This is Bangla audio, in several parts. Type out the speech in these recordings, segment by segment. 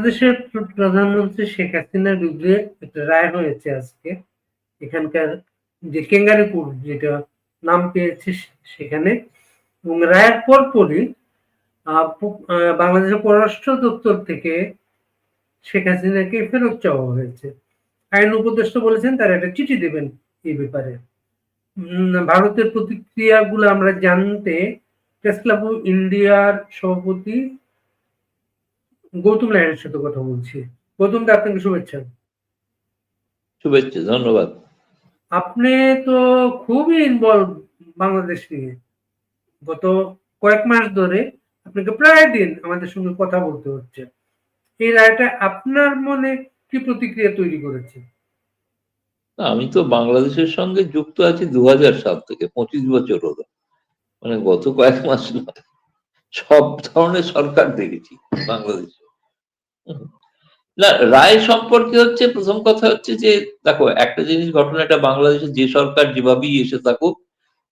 বাংলাদেশের প্রধানমন্ত্রী শেখ হাসিনার বিরুদ্ধে একটা রায় হয়েছে আজকে। এখানকার যে কেঙ্গারিপুর যেটা নাম পেয়েছে সেখানে। এবং রায়ের পরপরই বাংলাদেশের পররাষ্ট্র দপ্তর থেকে শেখ হাসিনাকে ফেরত চাওয়া হয়েছে। আইন উপদেষ্টা বলেছেন, তারা একটা চিঠি দেবেন এই ব্যাপারে। ভারতের প্রতিক্রিয়াগুলো আমরা জানতে অফ ইন্ডিয়ার সভাপতি গৌতম নায়ারের সাথে কথা বলছি। গৌতম দা আপনাকে শুভেচ্ছা। শুভেচ্ছা ধন্যবাদ। আপনি তো খুবই ইনভলভ বাংলাদেশ নিয়ে। গত কয়েক মাস ধরে আপনাকে প্রায় দিন আমাদের সঙ্গে কথা বলতে হচ্ছে। এই রায়টা আপনার মনে কি প্রতিক্রিয়া তৈরি করেছে? আমি তো বাংলাদেশের সঙ্গে যুক্ত আছি দু সাল থেকে পঁচিশ বছর হলো। মানে গত কয়েক মাস নয় সব ধরনের সরকার দেখেছি বাংলাদেশে। না, রায় সম্পর্কে হচ্ছে প্রথম কথা হচ্ছে যে, দেখো, একটা জিনিস ঘটনাটা বাংলাদেশে যে সরকার যেভাবেই এসে থাকুক,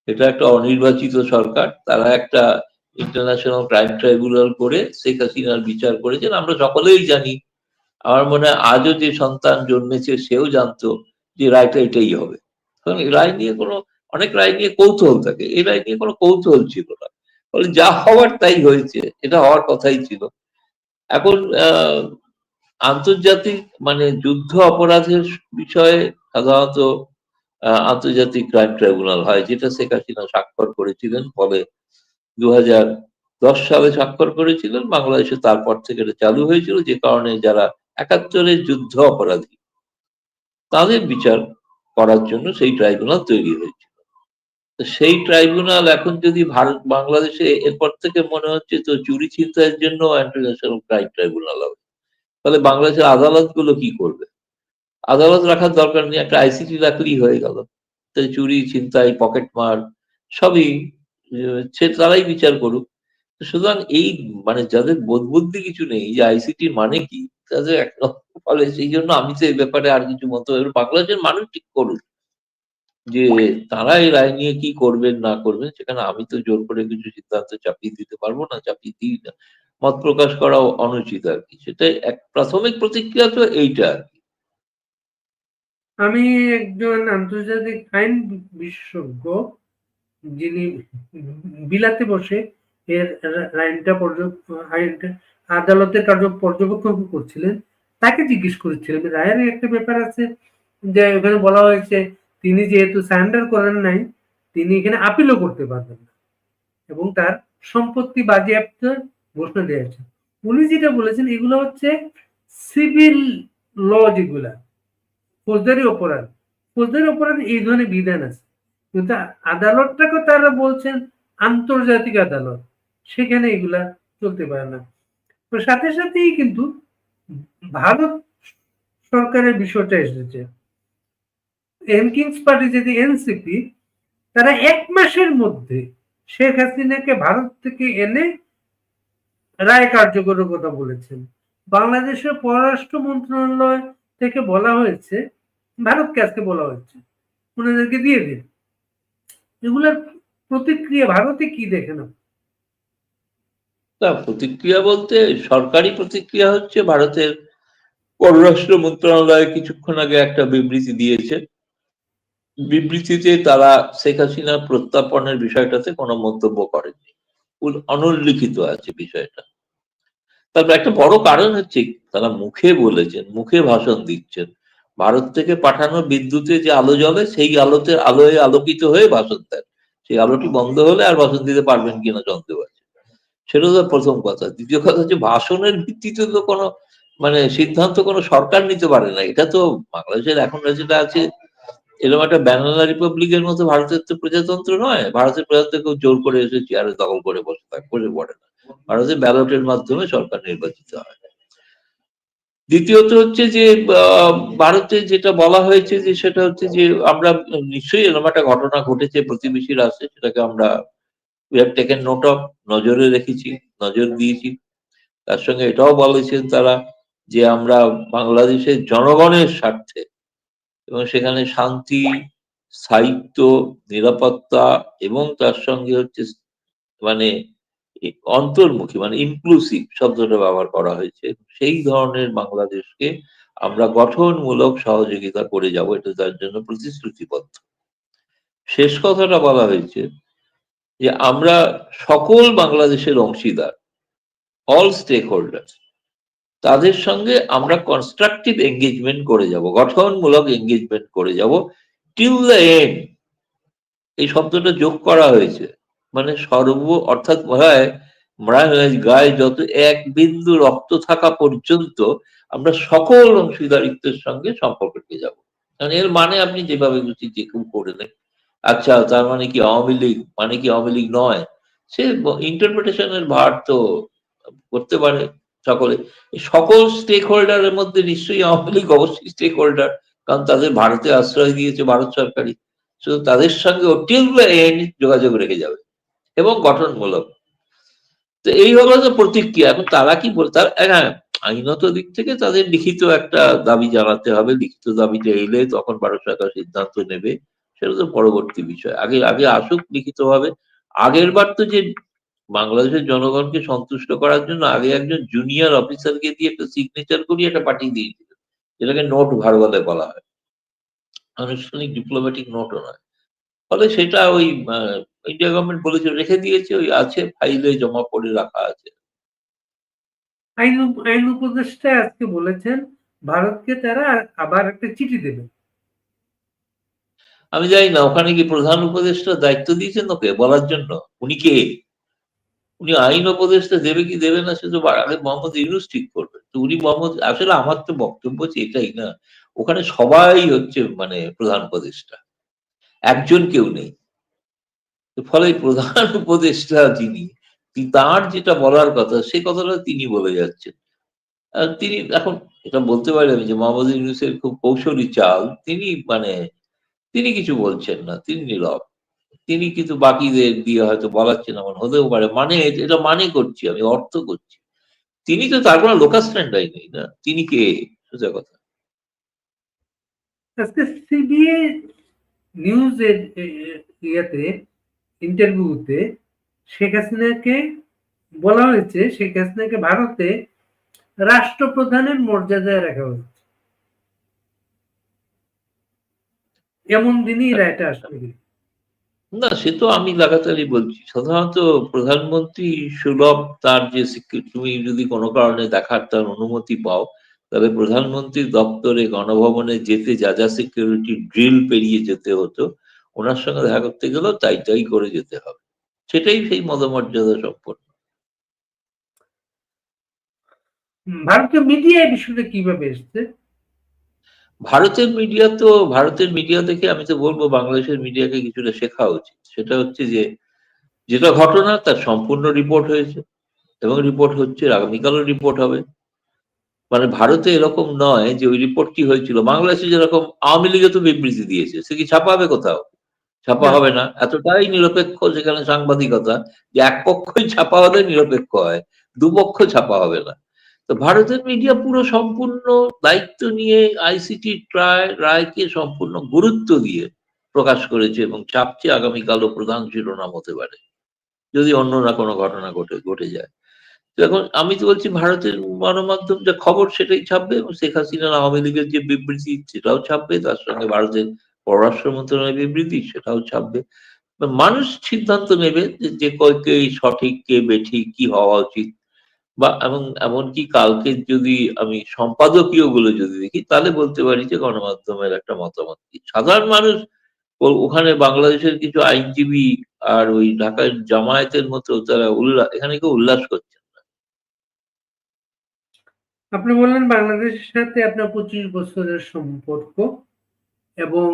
এটা একটা অনির্বাচিত সরকার। তারা একটা ইন্টারন্যাশনাল ক্রাইম ট্রাইব্যুনাল করে শেখ হাসিনার বিচার করেছেন আমরা সকলেই জানি। আমার মনে হয় আজও যে সন্তান জন্মেছে, সেও জানতো যে রায়টা এটাই হবে। কারণ রায় নিয়ে কোনো, অনেক রায় নিয়ে কৌতূহল থাকে। এই রায় নিয়ে কোনো কৌতূহল ছিল না। ফলে যা হওয়ার তাই হয়েছে, এটা হওয়ার কথাই ছিল। এখন আন্তর্জাতিক মানে যুদ্ধ অপরাধের বিষয়ে সাধারণত আন্তর্জাতিক ক্রাইম ট্রাইব্যুনাল হয়, যেটা শেখ হাসিনা স্বাক্ষর করেছিলেন, ফলে দু দশ সালে স্বাক্ষর করেছিলেন, বাংলাদেশে তারপর থেকে এটা চালু হয়েছিল, যে কারণে যারা একাত্তরের যুদ্ধ অপরাধী, তাদের বিচার করার জন্য সেই ট্রাইব্যুনাল তৈরি হয়েছিল তো সেই ট্রাইব্যুনাল এখন যদি ভারত, বাংলাদেশে এরপর থেকে মনে হচ্ছে তো চুরি ছিনতাইয়ের জন্য ইন্টারন্যাশনাল ক্রাইম ট্রাইব্যুনাল হবে। তাহলে বাংলাদেশের আদালতগুলো কি করবে? আদালত রাখার দরকার নেই, একটা আইসিটি রাখলেই হয়ে গেল। তো চুরি, ছিনতাই পকেট মার, সবই সে তারাই বিচার করুক। সুতরাং এই মানে যাদের বোধ বুদ্ধি কিছু নেই যে আইসিটি মানে কি? তাদের একরকম ফলে সেই জন্য আমি তো এই ব্যাপারে আর কিছু মতো বাংলাদেশের মানুষ ঠিক করুক। যে তারা এই রায় নিয়ে কি করবেন, না করবেন, সেখানে আমি তো জোর করে কিছু সিদ্ধান্ত চাপিয়ে দিতে পারব না, চাপিয়ে দিই না। মত প্রকাশ করা অনুচিত আর কি। সেটাই এক প্রাথমিক প্রতিক্রিয়া তো এইটা আর কি। আমি একজন আন্তর্জাতিক আইন বিশেষজ্ঞ, যিনি বিলাতে বসে এর আইনটা আইনটা আদালতের কার্য পর্যবেক্ষণ করছিলেন। তাকে জিজ্ঞেস করেছিলেন রায়ের একটা ব্যাপার আছে যে এখানে বলা হয়েছে তিনি যেহেতু স্যান্ডার করেন নাই, তিনি এখানে আপিলও করতে পারবেন না। এবং তার সম্পত্তি বাজেয়াপ্ত ঘোষণা দিয়েছে উনি যেটা বলেছেন, এগুলো হচ্ছে সিভিল ল যেগুলা, ফৌজদারি অপরাধ। ফৌজদারি অপরাধ এই ধরনের বিধান আছে। কিন্তু আদালতটাকে তারা বলছেন আন্তর্জাতিক আদালত। সেখানে এগুলা চলতে পারে না। তো সাথে সাথেই কিন্তু ভারত সরকারের বিষয়টা এসেছে। এনকিংস পার্টি যদি এনসিপি তারা এক মাসের মধ্যে শেখ হাসিনাকে ভারত থেকে এনে রায় কার্যকরের কথা বলেছেন। বাংলাদেশের পররাষ্ট্র মন্ত্রণালয় থেকে বলা হয়েছে, ভারতকে আজকে বলা হয়েছে। ওনাদেরকে দিয়ে দিন। এগুলোর প্রতিক্রিয়া ভারতে কি দেখে না প্রতিক্রিয়া বলতে সরকারি প্রতিক্রিয়া হচ্ছে ভারতের পররাষ্ট্র মন্ত্রণালয় কিছুক্ষণ আগে একটা বিবৃতি দিয়েছে। বিবৃতিতে তারা শেখ হাসিনার প্রত্যাপনের বিষয়টাতে কোনো মন্তব্য করেননি। অনুল্লিখিত আছে বিষয়টা। তারপর একটা বড় কারণ হচ্ছে তারা মুখে বলেছেন, মুখে ভাষণ দিচ্ছেন। ভারত থেকে পাঠানো বিদ্যুতে যে আলো জ্বলে, সেই আলোতে আলোয় আলোকিত হয়ে ভাষণ দেন। সেই আলোটি বন্ধ হলে আর ভাষণ দিতে পারবেন কিনা সন্দেহ আছে সেটা তো প্রথম কথা। দ্বিতীয় কথা হচ্ছে, ভাষণের ভিত্তিতে তো কোনো মানে সিদ্ধান্ত কোনো সরকার নিতে পারে না। এটা তো বাংলাদেশের এখন যেটা আছে এরকম একটা ব্যানানা রিপাবলিকের মতো ভারতের তো প্রজাতন্ত্র নয়। ভারতের প্রজাতন্ত্র কেউ জোর করে এসে চেয়ারে দখল করে বসে থাকে বসে পড়ে না। ভারতে ব্যালটের মাধ্যমে সরকার নির্বাচিত হয়। দ্বিতীয়ত হচ্ছে যে ভারতে যেটা বলা হয়েছে যে, সেটা হচ্ছে যে, আমরা নিশ্চয়ই এরকম একটা ঘটনা ঘটেছে প্রতিবেশী রাষ্ট্রে, সেটাকে আমরা we have taken note of নজরে রেখেছি, নজর দিয়েছি। তার সঙ্গে এটাও বলেছেন তারা যে, আমরা বাংলাদেশের জনগণের স্বার্থে এবং সেখানে শান্তি, স্থায়িত্ব, নিরাপত্তা এবং তার সঙ্গে হচ্ছে মানে অন্তর্মুখী মানে ইনক্লুসিভ শব্দটা ব্যবহার করা হয়েছে। সেই ধরনের বাংলাদেশকে আমরা গঠনমূলক সহযোগিতা করে যাব, এটা তার জন্য প্রতিশ্রুতিবদ্ধ। শেষ কথাটা বলা হয়েছে যে আমরা সকল বাংলাদেশের অংশীদার অল স্টেক হোল্ডার তাদের সঙ্গে আমরা কনস্ট্রাকটিভ এঙ্গেজমেন্ট করে যাব, গঠনমূলক এঙ্গেজমেন্ট করে যাব টিল দ্য এন্ড এই শব্দটা যোগ করা হয়েছে। মানে সর্ব অর্থাৎ হয় গায়ে যত এক বিন্দু রক্ত থাকা পর্যন্ত আমরা সকল অংশীদারিত্বের সঙ্গে সম্পর্ক পেয়ে যাব। কারণ এর মানে আপনি যেভাবে খুশি যে কেউ করে নেন আচ্ছা তার মানে কি আওয়ামী লীগ? মানে কি আওয়ামী লীগ নয়? সে ইন্টারপ্রিটেশনের ভার তো করতে পারে। সকলে। সকল স্টেক হোল্ডারের মধ্যে নিশ্চয়ই আওয়ামী লীগ অবশ্যই স্টেক হোল্ডার কারণ তাদের ভারতে আশ্রয় দিয়েছে ভারত সরকারই। শুধু তাদের সঙ্গে যোগাযোগ রেখে যাবে। এবং গঠনমূলক। তো এই হলো যে প্রতিক্রিয়া। এখন তারা কি বল, তার হ্যাঁ আইনত দিক থেকে তাদের লিখিত একটা দাবি জানাতে হবে। লিখিত দাবিটা এলে তখন ভারত সরকার সিদ্ধান্ত নেবে। সেটা তো পরবর্তী বিষয়। আগে আগে আসুক লিখিত ভাবে আগের বার তো যে বাংলাদেশের জনগণকে সন্তুষ্ট করার জন্য আগে একজন জুনিয়র অফিসারকে দিয়ে একটা সিগনেচার করিয়ে এটা পাঠিয়ে দিয়েছিল যেটাকে নোট ভার বলে বলা হয়। আনুষ্ঠানিক ডিপ্লোম্যাটিক নোটও নয়। ফলে সেটা ওই ইন্ডিয়া গভর্নমেন্ট বলেছে রেখে দিয়েছে ওই আছে ফাইলে জমা করে রাখা আছে। আইন আইন উপদেষ্টা আজকে বলেছেন ভারতকে তারা আবার একটা চিঠি দেবে। আমি জানি না ওখানে কি প্রধান উপদেষ্টা দায়িত্ব দিয়েছেন ওকে বলার জন্য? উনি কে? উনি আইন উপদেষ্টা দেবে কি দেবে না, সে তো আগে মোহাম্মদ ইউনুস ঠিক করবে। তো উনি মোহাম্মদ আসলে আমার তো বক্তব্য হচ্ছে এটাই না। ওখানে সবাই হচ্ছে মানে প্রধান উপদেষ্টা। একজন কেউ নেই। ফলে প্রধান উপদেষ্টা যিনি তার যেটা বলার কথা সেই কথাটা তিনি বলে যাচ্ছেন। তিনি এখন এটা বলতে পারি যে মোহাম্মদ ইউনুসের খুব কৌশলী চাল। তিনি মানে তিনি কিছু বলছেন না। তিনি নীরব। তিনি কিন্তু বাকিদের দিয়ে হয়তো বলাচ্ছেন এমন হতেও পারে। মানে এটা মানে করছি আমি, অর্থ করছি। তিনি তো তার কোনো লোকাল স্ট্যান্ডাই নেই না। তিনি কে? সোজা কথা। আজকে সিবিএ নিউজের ইয়েতে, ইন্টারভিউতে শেখ হাসিনাকে বলা হয়েছে, শেখ হাসিনাকে ভারতে রাষ্ট্রপ্রধানের মর্যাদায় রাখা হয়েছে। এমন দিনই রায়টা আসবে। না, সে তো আমি লাগাতারই বলছি। সাধারণত প্রধানমন্ত্রী সুলভ তার যে তুমি যদি কোনো কারণে দেখার তার অনুমতি পাও তাহলে প্রধানমন্ত্রী দপ্তরে, গণভবনে যেতে যা যা সিকিউরিটি ড্রিল পেরিয়ে যেতে হতো, ওনার সঙ্গে দেখা করতে গেলেও তাই তাই করে যেতে হবে। সেটাই সেই মদমর্যাদা সম্পন্ন। ভারতীয় মিডিয়া এই বিষয়টা কীভাবে এসছে? ভারতের মিডিয়া তো ভারতের মিডিয়া থেকে আমি তো বলব বাংলাদেশের মিডিয়াকে কিছুটা শেখা উচিত। সেটা হচ্ছে যে যেটা ঘটনা তার সম্পূর্ণ রিপোর্ট হয়েছে এবং রিপোর্ট হচ্ছে আগামীকালও রিপোর্ট হবে। মানে ভারতে এরকম নয় যে ওই রিপোর্ট কি হয়েছিল। বাংলাদেশে যেরকম আওয়ামী লীগে তো বিবৃতি দিয়েছে সে কি ছাপা হবে কোথাও? ছাপা হবে না। এতটাই নিরপেক্ষ যেখানে সাংবাদিকতা যে এক পক্ষই ছাপা হলে নিরপেক্ষ হয় দুপক্ষ ছাপা হবে না। তো ভারতের মিডিয়া পুরো সম্পূর্ণ দায়িত্ব নিয়ে আইসিটি ট্রায় রায়কে সম্পূর্ণ গুরুত্ব দিয়ে প্রকাশ করেছে এবং চাপছে আগামীকালও প্রধান শিরোনাম হতে পারে, যদি অন্য না কোনো ঘটনা ঘটে ঘটে যায়। তো এখন আমি তো বলছি ভারতের গণমাধ্যম যা খবর সেটাই ছাপবে এবং শেখ হাসিনার আওয়ামী লীগের যে বিবৃতি সেটাও ছাপবে, তার সঙ্গে ভারতের পররাষ্ট্র মন্ত্রণালয়ের বিবৃতি সেটাও ছাপবে। মানুষ সিদ্ধান্ত নেবে যে কে সঠিক, কে বেঠিক, কি হওয়া উচিত। বা এবং এমনকি কালকে যদি আমি সম্পাদকীয়গুলো যদি দেখি, তাহলে বলতে পারি যে গণমাধ্যমের একটা মতামত কি? সাধারণ মানুষ ওখানে বাংলাদেশের কিছু আইনজীবী আর ওই ঢাকার জামায়াতের মতো তারা উল্লাস এখানে কেউ উল্লাস করছেন না। আপনি বললেন বাংলাদেশের সাথে আপনার পঁচিশ বছরের সম্পর্ক এবং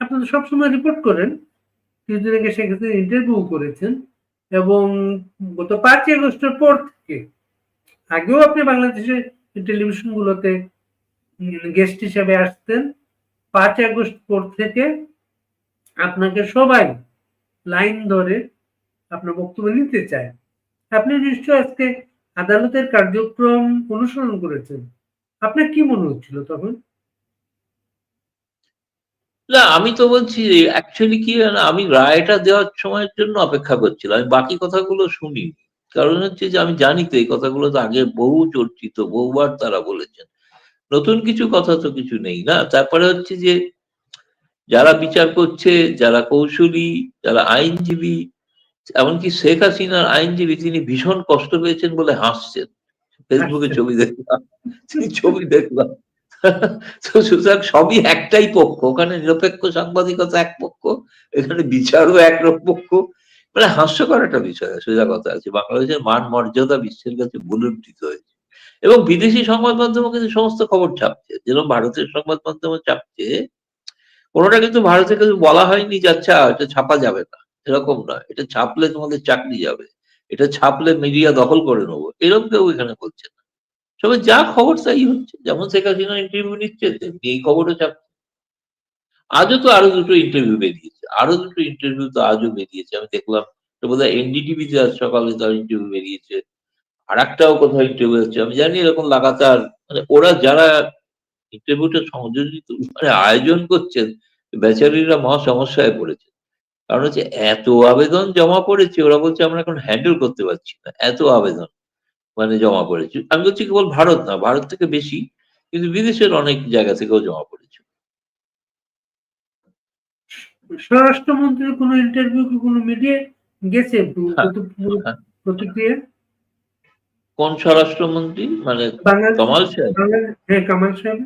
আপনি তো সবসময় রিপোর্ট করেন। কিছুদিন আগে সেক্ষেত্রে ইন্টারভিউ করেছেন। এবং গত পাঁচই আগস্টের পর থেকে, আগেও আপনি বাংলাদেশের টেলিভিশন গুলোতে গেস্ট হিসাবে আসতেন। পাঁচ আগস্ট পর থেকে আপনাকে সবাই লাইন ধরে আপনার বক্তব্য নিতে চায়। আপনি নিশ্চয় আজকে আদালতের কার্যক্রম অনুসরণ করেছেন। আপনার কি মনে হচ্ছিল তখন? না আমি তো বলছি অ্যাকচুয়ালি কি আমি রায়টা দেওয়ার সময়ের জন্য অপেক্ষা করছিলাম। আমি বাকি কথাগুলো শুনি। কারণ হচ্ছে যে আমি জানি তো এই কথাগুলো তো আগে বহু চর্চিত বহুবার তারা বলেছেন। নতুন কিছু কথা তো কিছু নেই না? তারপরে হচ্ছে যে যারা বিচার করছে যারা কৌশলী যারা আইনজীবী এমনকি শেখ হাসিনার আইনজীবী তিনি ভীষণ কষ্ট পেয়েছেন বলে হাসছেন। ফেসবুকে ছবি দেখলাম ছবি দেখলাম। সুতরাং সবই একটাই পক্ষ। ওখানে নিরপেক্ষ সাংবাদিকতা এক পক্ষ, এখানে বিচারও এক পক্ষ। মানে হাস্যকর একটা বিষয়, সোজা কথা আছে। বাংলাদেশের মান মর্যাদা বিশ্বের কাছে ভুলুণ্ঠিত হয়েছে। এবং বিদেশি সংবাদ মাধ্যমে কিন্তু সমস্ত খবর ছাপছে। যেরকম ভারতের সংবাদ মাধ্যমে ছাপছে, কোনোটা কিন্তু ভারতে কিন্তু বলা হয়নি যে আচ্ছা এটা ছাপা যাবে না। এরকম নয়। এটা ছাপলে তোমাদের চাকরি যাবে। এটা ছাপলে মিডিয়া দখল করে নেব। এরকম কেউ এখানে বলছে না। সবাই যা খবর তাই হচ্ছে। যেমন শেখ হাসিনা ইন্টারভিউ নিচ্ছে এই খবরও ছাপছে আজও তো আরও দুটো ইন্টারভিউ বেরিয়েছে। আরও দুটো ইন্টারভিউ তো আজও বেরিয়েছে। আমি দেখলাম তো বোধ হয় এনডিটিভিতে আজ সকালে তার ইন্টারভিউ বেরিয়েছে। আর একটাও কোথাও ইন্টারভিউ হচ্ছে। আমি জানি এরকম লাগাতার মানে ওরা যারা ইন্টারভিউটা সংযোজিত মানে আয়োজন করছেন বেচারিরা মহা সমস্যায় পড়েছে। কারণ হচ্ছে এত আবেদন জমা পড়েছে, ওরা বলছে আমরা এখন হ্যান্ডেল করতে পারছি না। এত আবেদন। মানে জমা পড়েছে। আমি বলছি কেবল ভারত না ভারত থেকে বেশি কিন্তু বিদেশের অনেক জায়গা থেকেও জমা পড়েছে। স্বরাষ্ট্রমন্ত্রীর কোনো ইন্টারভিউ কি কোনো মিডিয়া গেছে হ্যাঁ, হ্যাঁ। প্রতিক্রিয়া? কোন স্বরাষ্ট্রমন্ত্রী? মানে কমাল সাহেব? হ্যাঁ কামাল সাহেব।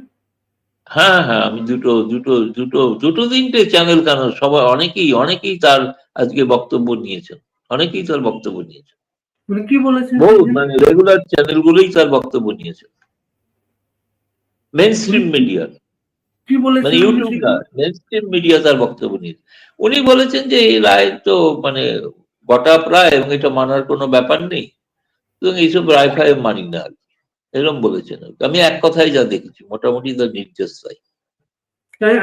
হ্যাঁ হ্যাঁ আমি দুটো দুটো দুটো দুটো তিনটে চ্যানেল কেন সবাই অনেকেই অনেকেই তার আজকে বক্তব্য নিয়েছেন। অনেকেই তার বক্তব্য নিয়েছেন। উনি কি বলেছেন? মানে রেগুলার চ্যানেল গুলোই তার বক্তব্য নিয়েছেন মেন স্ট্রিম মিডিয়া কি বলেছেন? মানে উনি ইউটিউব সেটা? মেন স্ট্রিম মিডিয়া তার বক্তব্য নিয়েছেন উনি বলেছেন যে এই রায় তো মানে গটাপ রায় এবং এটা মানার কোনো ব্যাপার নেই। এবং এইসব রায় ফায় মানি না আর। এরকম বলেছেন আমি এক কথাই যা দেখেছি মোটামুটি তার নির্দেশ তাই।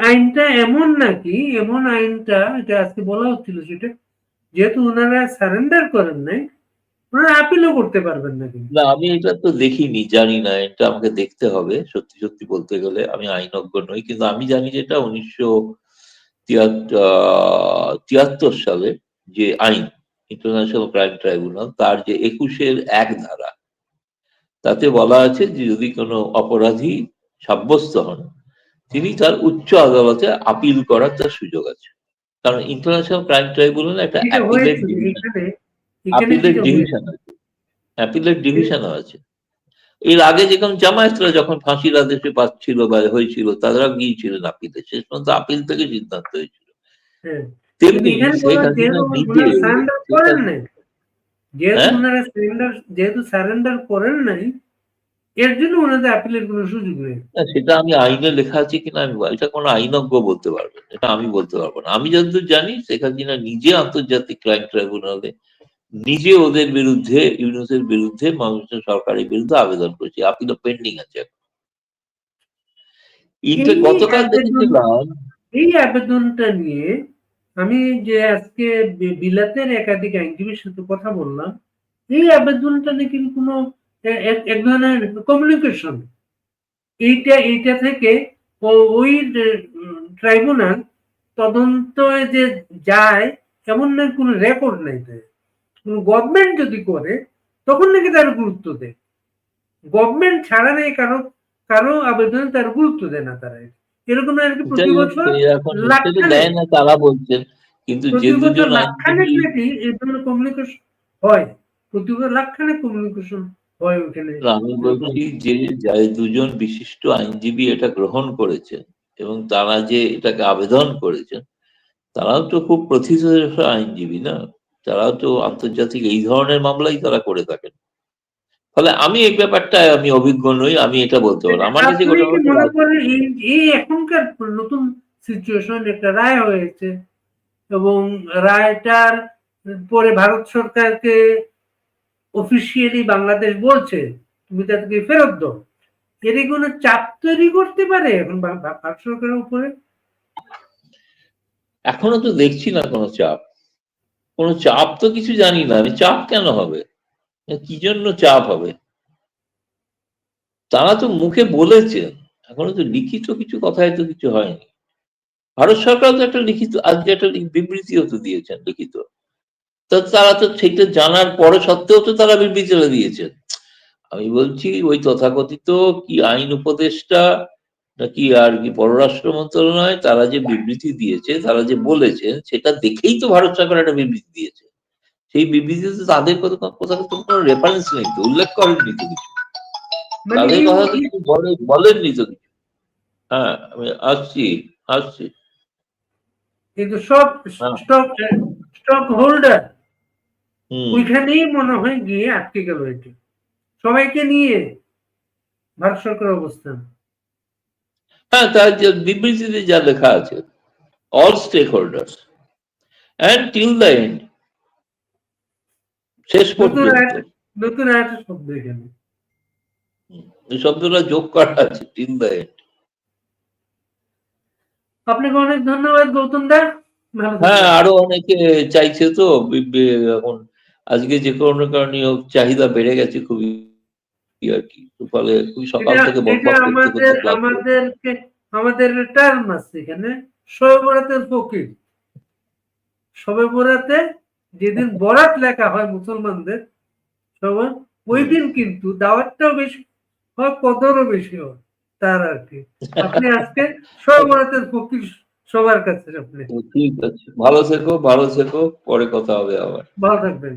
আইনটা এমন নাকি এমন আইনটা এটা আজকে বলা হচ্ছিল সেটা যেহেতু ওনারা সারেন্ডার করেন নাই ওনারা আপিলও করতে পারবেন না কিন্তু। না আমি এটা তো দেখিনি জানি না এটা আমাকে দেখতে হবে সত্যি সত্যি বলতে গেলে আমি আইনজ্ঞ নই কিন্তু আমি জানি যেটা উনিশশো তিয়াত্তর সালে যে আইন ইন্টারন্যাশনাল ক্রাইম ট্রাইব্যুনাল তার যে একুশের এক ধারা তাতে বলা আছে যে যদি কোনো অপরাধী সাব্যস্ত হন তিনি তার উচ্চ আদালতে আপিল করার তার সুযোগ আছে। কারণ ইন্টারন্যাশনাল ক্রাইম ট্রাইব্যুনাল একটা ডিভিশন আছে। অ্যাপিলেট ডিভিশনও আছে। এর আগে যেরকম জামায়াতরা যখন ফাঁসির আদেশে পাচ্ছিল বা হয়েছিল তারা গিয়েছিলেন আপিলে শেষ পর্যন্ত আপিল থেকে সিদ্ধান্ত হয়েছিল। হ্যাঁ। তেমনি শেখ হাসিনা যেহেতু সারেন্ডার করেন নাই যেহেতু হ্যাঁ? করেন নাই এর জন্য ওনাদের আপিলের কোনো সুযোগ নেই। সেটা আমি আইনে লেখা আছে কিনা আমি এটা কোনো আইনজ্ঞ বলতে পারবেন এটা আমি বলতে পারব না। আমি যতদূর জানি শেখ হাসিনা নিজে আন্তর্জাতিক ক্রাইম ট্রাইব্যুনালে নিজে ওদের বিরুদ্ধে ইউনুসের বিরুদ্ধে মানুষের সরকারের বিরুদ্ধে আবেদন করেছে। আপিল পেন্ডিং আছে গতকাল দেখেছিলাম এই আবেদনটা নিয়ে আমি যে আজকে বিলাতের একাধিক আইনজীবীর সাথে কথা বললাম এই আবেদনটা নাকি কোনো এক- এক ধরনের কমিউনিকেশন এইটা এইটা থেকে ওই ট্রাইব্যুনাল তদন্ত যে যায় এমন না কোনো রেকর্ড নেই গভর্নমেন্ট যদি করে তখন নাকি তার গুরুত্ব দেয়। গভর্নমেন্ট ছাড়া নেই কারও কারও আবেদনে তার গুরুত্ব দেয় না তারা। এরকম আর কি প্রতি বছর দেয় না তারা বলছেন কিন্তু যে দুজন লাখখানেক নাকি এই ধরনের কমিউনিকেশন হয়। প্রতি বছর লাখখানেক কমিউনিকেশন হয় ওখানে আমি বলছি যে দুজন বিশিষ্ট আইনজীবী এটা গ্রহণ করেছেন এবং তারা যে এটাকে আবেদন করেছেন তারাও তো খুব প্রথিত আইনজীবী না? তারাও তো আন্তর্জাতিক এই ধরনের মামলাই তারা করে থাকেন। ফলে আমি এই ব্যাপারটা আমি অভিজ্ঞ নই আমি এটা বলতে পারব আমার কাছে এই এখনকার নতুন সিচুয়েশন একটা রায় হয়েছে এবং রায়টার পরে ভারত সরকারকে অফিসিয়ালি বাংলাদেশ বলছে তুমি তাদেরকে ফেরত দাও? কি কোনো চাপ তৈরি করতে পারে এখন ভারত সরকারের উপরে? এখনও তো দেখছি না কোনো চাপ। কোনো চাপ তো কিছু জানি না, আমি চাপ কেন হবে? কি জন্য চাপ হবে? তারা তো মুখে বলেছে, এখনও তো লিখিত কিছু কথায় তো কিছু হয়নি। ভারত সরকার তো একটা লিখিত, আজকে একটা বিবৃতিও তো দিয়েছেন লিখিত। তো তারা তো সেটা জানার পরে সত্ত্বেও তো তারা বিবৃতিটা দিয়েছেন। আমি বলছি ওই তথাকথিত কি আইন উপদেষ্টা নাকি আর কি পররাষ্ট্র মন্ত্রণালয় তারা যে বিবৃতি দিয়েছে তারা যে বলেছে সেটা দেখেই তো ভারত সরকার একটা বিবৃতি দিয়েছে। সেই বিবৃতিতে তাদের কথা কোথাও তো কোনো রেফারেন্স নেই তো উল্লেখ করেননি তো কিছু। মানে তাদের কথা তো কিছু বলেননি তো কিছু। হ্যাঁ আমি আসছি আসছি। কিন্তু সব। স্টক স্টক হোল্ডার ওইখানেই মনে হয় গিয়ে আটকে গেল এটি। সবাইকে নিয়ে ভারত সরকার অবস্থান। হ্যাঁ তার যে বিবৃতিতে যা লেখা আছে all stakeholders and till the end শেষ পর্যন্ত। নতুন একটা শব্দ এখানে। এই শব্দটা যোগ করা আছে টিল দ্য এন্ড আপনাকে অনেক ধন্যবাদ গৌতম দা। হ্যাঁ আরও অনেকে চাইছে তো এখন আজকে যে কোনো কারণে চাহিদা বেড়ে গেছে খুবই। আর কি ফলে খুবই সকাল থেকে করতে আমাদের আমাদেরকে আমাদের টার্ম আছে এখানে। বরাতের ফকির। শবে বরাতে যেদিন বরাত লেখা হয় মুসলমানদের সবার ওই দিন কিন্তু দাওয়াতটাও বেশি হয় কদরও বেশি হয় তার আর কি আপনি আজকে শবে বরাতের ফকির সবার কাছে আপনি। ঠিক আছে। ভালো থেকো ভালো থেকো পরে কথা হবে আবার। ভালো থাকবেন।